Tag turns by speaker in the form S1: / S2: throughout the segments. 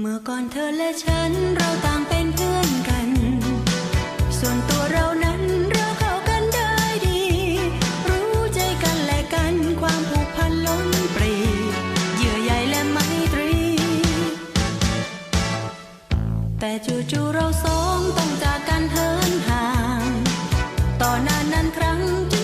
S1: เมื่อก่อนเธอและฉันเราต่างเป็นเพื่อนกัน ส่วนตัวเรานั้นเราเข้ากันได้ดี รู้ใจกันและกันความผูกพันล้นปรี เยื่อใยและไมตรี แต่จู่ๆเราสองต้องจากกันเหินห่าง ต่อหน้านนานครั้งจึง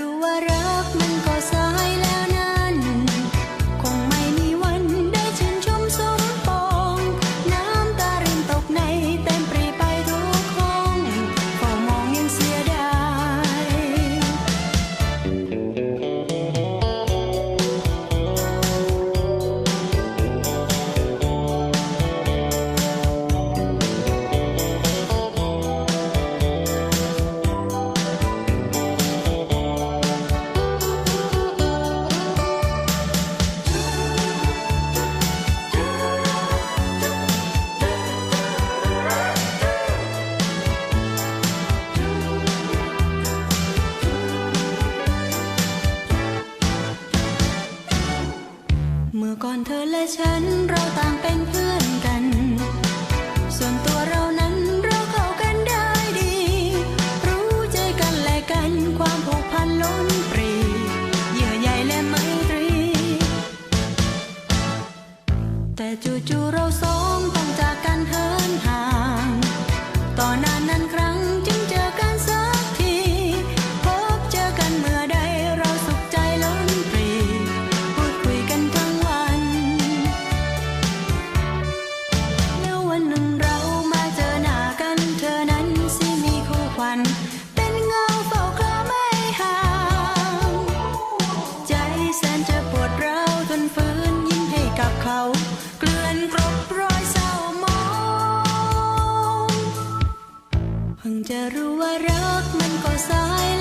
S1: ่อก่อนเธอและฉันเราต่างเป็นเพื่อนกัน ส่วนตัวเรานั้นเราเข้ากันได้ดี รู้ใจกันและกันความผูกพันล้นปรีเยื่อใหญ่และไมตรี แต่จู่ๆเราสองต้องจากกันเหินห่าง ต่อนานนั้นใคร จะรู้ว่ารักมันก็สาย